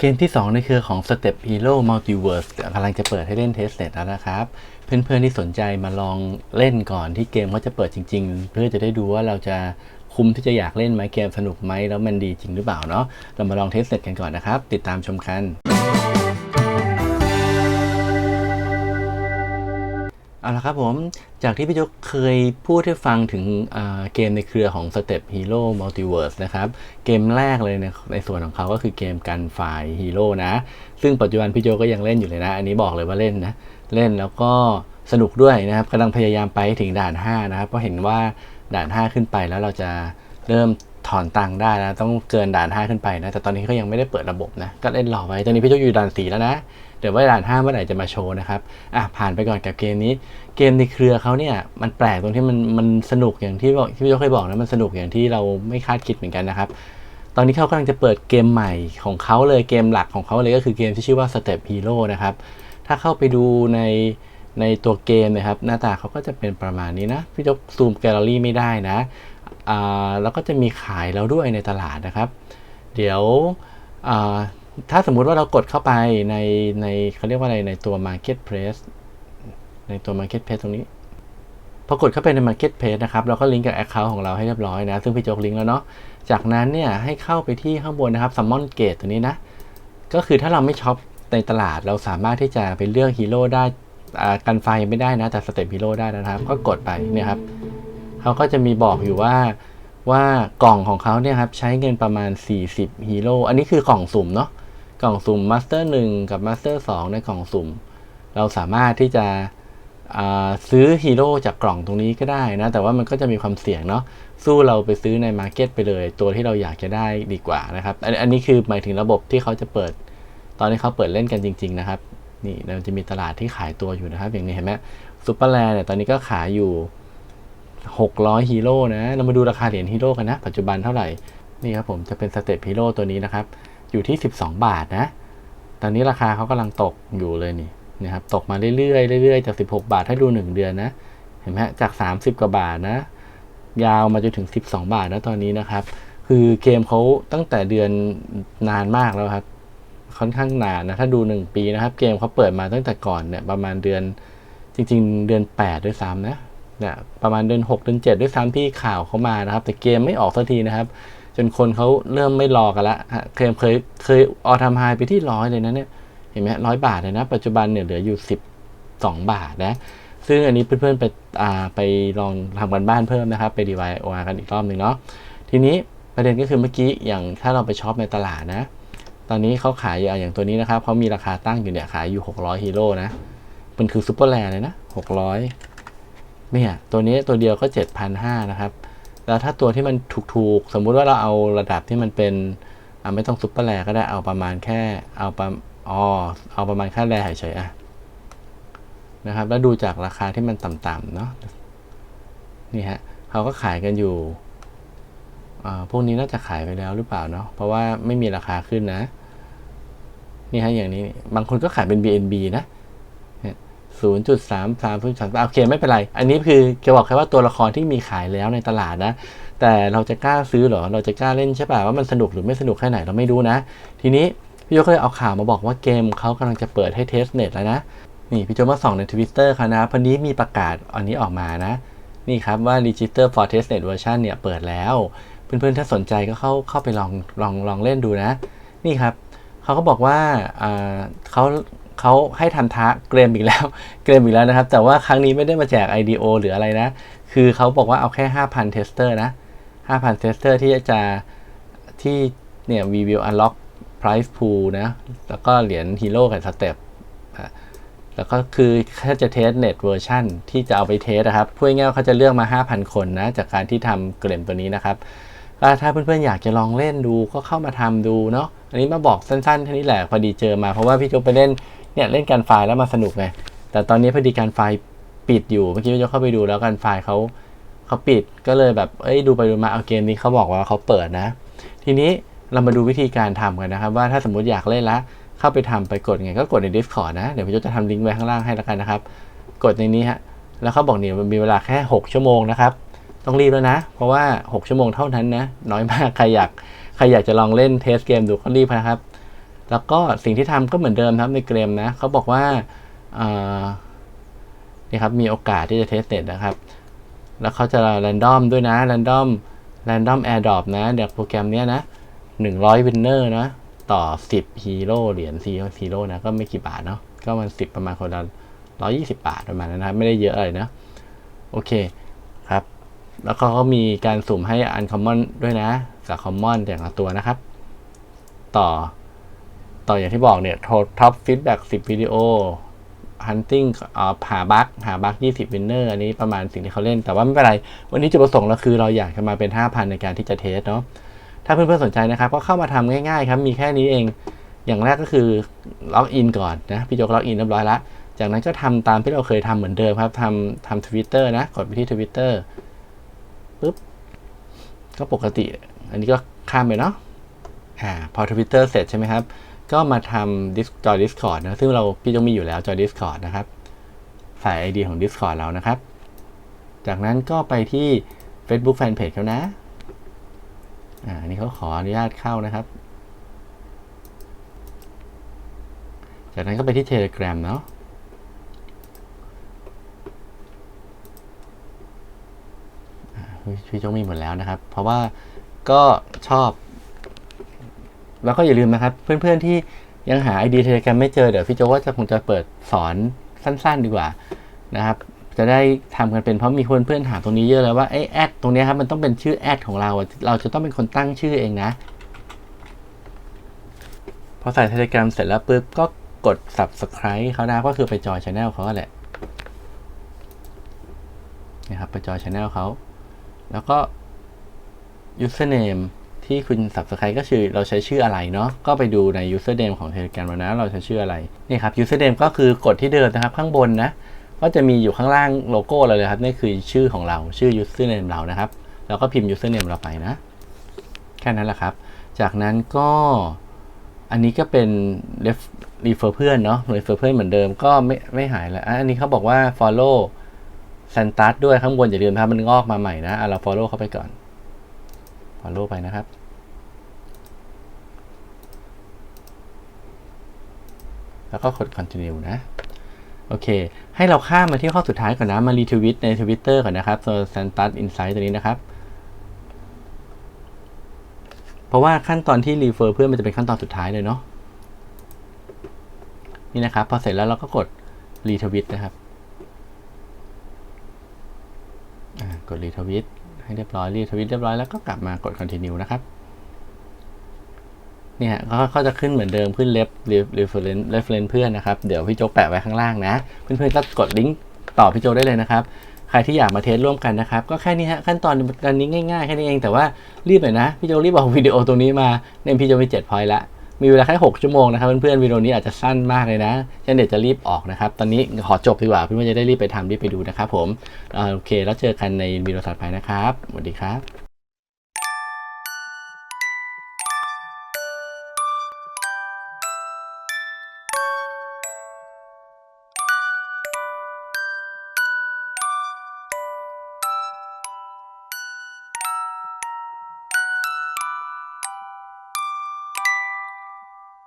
เกมที่ 2 ในเครือของ Step Hero Multiverse กำลังจะเปิดให้เล่นเทสเสร็จแล้วนะครับ เพื่อนๆที่สนใจมาลองเล่นก่อนที่เกมเขาจะเปิดจริง ๆ เพื่อจะได้ดูว่าเราจะคุ้มที่จะอยากเล่นไหมเกมสนุกไหมแล้วมันดีจริงหรือเปล่าเนาะเรามาลองเทสเสร็จกันก่อนนะครับ ติดตามชมกัน เอาละครับผม จากที่พี่ยกเคยพูดให้ฟังถึงเกมในเครือของ Step Hero Multiverse นะครับ เกมแรกเลยในในส่วนของเขาก็คือเกมกันไฟฮีโร่นะ ซึ่งปัจจุบันพี่โจก็ยังเล่นอยู่เลยนะ อันนี้บอกเลยว่าเล่นนะ เล่นแล้วก็สนุกด้วยนะครับกำลังพยายามไปถึงด่าน 5 นะครับ เพราะเห็นว่าด่าน 5 ขึ้นไปแล้วเราจะเริ่ม ถอนตังค์ได้นะ ต้องเกินด่าน 5 ขึ้นไปนะ แต่ตอนนี้ก็ยังไม่ได้เปิดระบบนะ ก็เล่นรอไว้ ตอนนี้พี่โจอยู่ด่าน 4 แล้วนะ เดี๋ยวว่าด่าน 5 เมื่อไหร่จะมาโชว์นะครับ อะ ผ่านไปก่อนกับเกมนี้ เกมในเครือเขาเนี่ย มันแปลกตรงที่มันมันสนุกอย่างที่บอกที่พี่โจเคยบอกนะ มันสนุกอย่างที่เราไม่คาดคิดเหมือนกันนะครับตอนนี้เขากำลังจะเปิดเกมใหม่ของเขาเลยเกมหลักของเขาเลยก็คือเกมที่ชื่อว่า Step Hero นะครับ ถ้าเข้าไปดูในในตัวเกมนะครับ หน้าตาเขาก็จะเป็นประมาณนี้นะ พี่ยกซูมแกลเลอรี่ไม่ได้นะ แล้วก็จะมีขายแล้วด้วยในตลาดนะครับ เดี๋ยวถ้าสมมุติว่าเรากดเข้าไปในในเขาเรียกว่าอะไรในตัว Marketplace ในตัว Marketplace ตรงนี้พอกดเข้าไปใน Marketplace นะครับ เราก็ลิงก์กับ Account ของเราให้เรียบร้อยนะ ซึ่งพี่โจกลิงก์แล้วเนาะ จากนั้นเนี่ยให้เข้าไปที่ข้างบนนะครับ Summon Gate ตัวนี้นะ ก็คือถ้าเราไม่ช็อปในตลาดเราสามารถที่จะไปเลือกฮีโร่ได้ กันไฟไม่ได้นะ แต่สเต็ปฮีโร่ได้นะครับ ก็กดไปเนี่ยครับ เขาก็จะมีบอกอยู่ว่าว่ากล่องของเขาเนี่ยครับใช้เงินประมาณ 40ฮีโร่อันนี้คือกล่องสุ่มเนาะกล่องสุ่มมาสเตอร์1กับมาสเตอร์2ในกล่องสุ่ม เราสามารถที่จะซื้อฮีโร่จากกล่องตรงนี้ก็ได้นะ แต่ว่ามันก็จะมีความเสี่ยงเนาะสู้เราไปซื้อในมาร์เก็ตไปเลย ตัวที่เราอยากจะได้ดีกว่านะครับ อันอันนี้คือหมายถึงระบบที่เขาจะเปิด ตอนนี้เขาเปิดเล่นกันจริง ๆ นะครับ นี่เราจะมีตลาดที่ขายตัวอยู่นะครับ อย่างนี้เห็นไหมซูเปอร์แลนด์เนี่ยตอนนี้ก็ขายอยู่ 600ฮีโร่นะ เรามาดูราคาเหรียญฮีโร่กันนะ ปัจจุบันเท่าไหร่ นี่ครับผมจะเป็นสเตปฮีโร่ตัวนี้นะครับ อยู่ที่ 12 บาทนะ ตอนนี้ราคาเขากำลังตกอยู่เลยนี่นะครับ ตกมาเรื่อยๆเรื่อยๆ จาก 16 บาทถ้าดู 1 เดือนนะ เห็นไหมจาก 30 กว่าบาทนะ ยาวมาจนถึง 12 บาทนะตอนนี้นะครับ คือเกมเขาตั้งแต่เดือนนานมากแล้วครับ ค่อนข้างนานนะ ถ้าดู 1 ปีนะครับ เกมเขาเปิดมาตั้งแต่ก่อนเนี่ยประมาณเดือนจริง ๆ เดือน 8 ด้วยซ้ำนะ นี่ยประมาณเดือน6เดือน7ด้วยซ้ำที่ข่าวเขามานะครับ แต่เกมไม่ออกสักทีนะครับ จนคนเขาเริ่มไม่รอกันละเคยเคยเคยออทำไฮไปที่ร้อยเลยนะเนี่ยเห็นไหมร้อยบาทเลยนะ ปัจจุบันเนี่ยเหลืออยู่ 12 บาทนะซึ่งอันนี้เพื่อนๆไปไปลองทำกันบ้านเพิ่มนะครับ ไป DIY กันอีกรอบหนึ่งเนาะทีนี้ประเด็นก็คือเมื่อกี้อย่างถ้าเราไปช็อปในตลาดนะ ตอนนี้เขาขายอยู่อย่างตัวนี้นะครับเขามีราคาตั้งอยู่เนี่ยขายอยู่ 600ฮีโร่นะมันคือซูเปอร์แลนเลยนะ600 เนี่ยตัวนี้ตัวเดียวก็ 7,500นะครับ แล้วถ้าตัวที่มันถูกๆ สมมุติว่าเราเอาระดับที่มันเป็นไม่ต้องซุปเปอร์แลก็ได้เอาประมาณแค่เอาประอ๋อเอาประมาณแค่แลเฉยๆอะนะครับ แล้วดูจากราคาที่มันต่ำๆเนาะนี่ฮะเขาก็ขายกันอยู่อ่าพวกนี้น่าจะขายไปแล้วหรือเปล่าเนาะเพราะว่าไม่มีราคาขึ้นนะนี่ฮะอย่างนี้บางคนก็ขายเป็น BNB นะ ศูนย์จุดสามสามศูนย์สามโอเคไม่เป็นไร อันนี้คือจะบอกแค่ว่าตัวละครที่มีขายแล้วในตลาดนะ แต่เราจะกล้าซื้อเหรอ เราจะกล้าเล่นใช่ป่ะว่ามันสนุกหรือไม่สนุกแค่ไหนเราไม่รู้นะ ทีนี้พี่โจก็เลยเอาข่าวมาบอกว่าเกมเขากำลังจะเปิดให้เทสเน็ตแล้วนะ นี่พี่โจมาส่องในทวิตเตอร์ครับนะพอนี้มีประกาศอันนี้ออกมานะ นี่ครับว่า Register for Testnet Version เนี่ยเปิดแล้ว เพื่อนๆถ้าสนใจก็เข้าเข้าไปลองลองลองเล่นดูนะ นี่ครับเขาก็บอกว่าเขา เขาให้ทันทะเกรมอีกแล้ว เกรมอีกแล้วนะครับ แต่ว่าครั้งนี้ไม่ได้มาแจก IDO หรืออะไรนะ คือเขาบอกว่าเอาแค่ 5,000 เทสเตอร์นะ 5,000 เทสเตอร์ที่จะที่เนี่ย we will unlock price pool นะ แล้วก็เหรียญฮีโร่กับสเต็ปแล้วก็คือถ้าจะเทสเน็ตเวอร์ชันที่จะเอาไปเทสนะครับพูดง่ายๆว่าเขาจะเลือกมา 5,000 คนนะ จากการที่ทำเกรมตัวนี้นะครับก็ถ้าเพื่อนๆอยากจะลองเล่นดูก็เข้ามาทำดูเนาะอันนี้มาบอกสั้นๆแค่นี้แหละพอดีเจอมาเพราะว่าพี่โจไปเล่น เนี่ยเล่นการไฟล์แล้วมาสนุกไงแต่ตอนนี้พอดีการไฟล์ปิดอยู่เมื่อกี้พี่โจกเข้าไปดูแล้วการไฟล์เขาเขาปิดก็เลยแบบเอ้ยดูไปดูมาเอาเกมนี้เขาบอกว่าเขาเปิดนะ ทีนี้เรามาดูวิธีการทำกันนะครับ ว่าถ้าสมมติอยากเล่นละเข้าไปทำไปกดไงก็กดใน Discord นะ เดี๋ยวพี่โจจะทำลิงก์ไว้ข้างล่างให้แล้วกันนะครับ กดในนี้ฮะแล้วเขาบอกเนี่ยมันมีเวลาแค่ 6 ชั่วโมงนะครับ ต้องรีบแล้วนะ เพราะว่า 6 ชั่วโมงเท่านั้นนะ น้อยมาก ใครอยาก ใครอยากจะลองเล่นเทสเกมดูก็รีบนะครับ แล้วก็สิ่งที่ทำก็เหมือนเดิมครับในเกมนะเขาบอกว่าานี่ครับมีโอกาสที่จะเทสเน็ตนะครับ แล้วเขาจะแรนดอมด้วยนะแรนดอมแรนดอมแอร์ดรอปนะเดี๋ยวโปรแกรมเนี้ยนะ100วินเนอร์นะต่อ10ฮีโร่เหรียญซีฮีโร่นะก็ไม่กี่บาทเนาะก็มัน10ประมาณคนละ120บาทประมาณนั้นนะครับ ไม่ได้เยอะอะไรนะ โอเคครับ แล้วก็เขามีการสุ่มให้อันคอมมอนด้วยนะกับคอมมอนอย่างละตัวนะครับ ต่อ ต่ออย่างที่บอกเนี่ยท็อปฟีดแบ็ก10วิดีโอ hunting อ่าหาบั๊กหาบั๊ก20วินเนอร์อันนี้ประมาณสิ่งที่เขาเล่น แต่ว่าไม่เป็นไร วันนี้จุดประสงค์เราคือเราอยากจะมาเป็น 5,000 ในการที่จะเทสเนาะ ถ้าเพื่อนๆสนใจนะครับ ก็เข้ามาทำง่ายๆครับ มีแค่นี้เอง อย่างแรกก็คือล็อกอินก่อนนะ พี่โจกล็อกอินเรียบร้อยล้วจากนั้นก็ทำตามที่เราเคยทำเหมือนเดิมครับทำทำทวิตเตอร์นะ กดไปที่ทวิตเตอร์ปุ๊บ ก็ปกติ อันนี้ก็ข้ามไปเนาะ อ่า พอทวิตเตอร์เสร็จใช่ไหมครับ ก็มาทำจอย Discord นะซึ่งเราพี่โจมีอยู่แล้วจอย Discord นะครับ ใส่ ID ของ Discord เรานะครับ จากนั้นก็ไปที่ Facebook Fanpage เขานะอ่าอันนี้เขาขออนุญาตเข้านะครับ จากนั้นก็ไปที่ Telegram เนาะอ่าพี่โจกมีหมดแล้วนะครับ เพราะว่าก็ชอบ แล้วก็อย่าลืมนะครับ เพื่อนๆที่ยังหา ID Telegram ไม่เจอเดี๋ยวพี่โจว่าจะคงจะเปิดสอนสั้น ๆ ดีกว่านะครับ จะได้ทำกันเป็นเพราะมีคนเพื่อนถามตรงนี้เยอะเลยว่าไอแอดตรงนี้ครับมันต้องเป็นชื่อแอดของเราเราจะต้องเป็นคนตั้งชื่อเองนะ พอใส่ Telegram เสร็จแล้วปุ๊บก็กด subscribe เขานะก็คือไปจอย channel เขาแหละนะครับไปจอย channel เขาแล้วก็ username ที่คุณ subscribe ก็คือเราใช้ชื่ออะไรเนาะก็ไปดูใน username ของ Telegram เรานะเราใช้ชื่ออะไรนี่ครับ username ก็คือกดที่เดิมนะครับข้างบนนะก็จะมีอยู่ข้างล่างโลโก้เราเลยครับนี่คือชื่อของเราชื่อ username เรานะครับแล้วก็พิมพ์ username เราไปนะ แค่นั้นแหละครับ จากนั้นก็อันนี้ก็เป็น ref refer เพื่อนเนาะ refer เพื่อนเหมือนเดิมก็ไม่ไม่หายแล้วอันนี้เขาบอกว่า follow s a n t a s ด้วยข้างบนอย่าลืมนะครับมันงอกมาใหม่นะอะเรา follow เข้าไปก่อน follow ไปนะครับ แล้วก็กด continue นะ โอเค ให้เราข้ามมาที่ข้อสุดท้ายก่อนนะ มารีทวิตในทวิตเตอร์ก่อนนะครับ so Santas Insight ตัวนี้นะครับ เพราะว่าขั้นตอนที่รีเฟอร์เพื่อนมันจะเป็นขั้นตอนสุดท้ายเลยเนาะ นี่นะครับ พอเสร็จแล้วเราก็กดรีทวิตนะครับกดรีทวิต ให้เรียบร้อยรีทวิตเรียบร้อยแล้วก็กลับมากด continue นะครับเนี่ยเขาเขาจะขึ้นเหมือนเดิมขึ้น left reference reference เพื่อนนะครับ เดี๋ยวพี่โจ๊กแปะไว้ข้างล่างนะ เพื่อนๆก็กดลิงก์ต่อพี่โจ๊กได้เลยนะครับ ใครที่อยากมาเทสร่วมกันนะครับ ก็แค่นี้ฮะขั้นตอนการนี้ง่ายๆแค่นี้เองแต่ว่ารีบหน่อยนะ พี่โจ๊กรีบเอาวิดีโอตรงนี้มาเนี่ยพี่โจ๊กมี7 point ละ มีเวลาแค่ 6 ชั่วโมงนะครับเพื่อนๆวิดีโอนี้อาจจะสั้นมากเลยนะเช่นเดี๋ยวจะรีบออกนะครับ ตอนนี้ขอจบดีกว่าเพื่อนๆจะได้รีบไปทำรีบไปดูนะครับผมอโอเค แล้วเจอกันในวิดีโอถัดไปนะครับสวัสดีครับ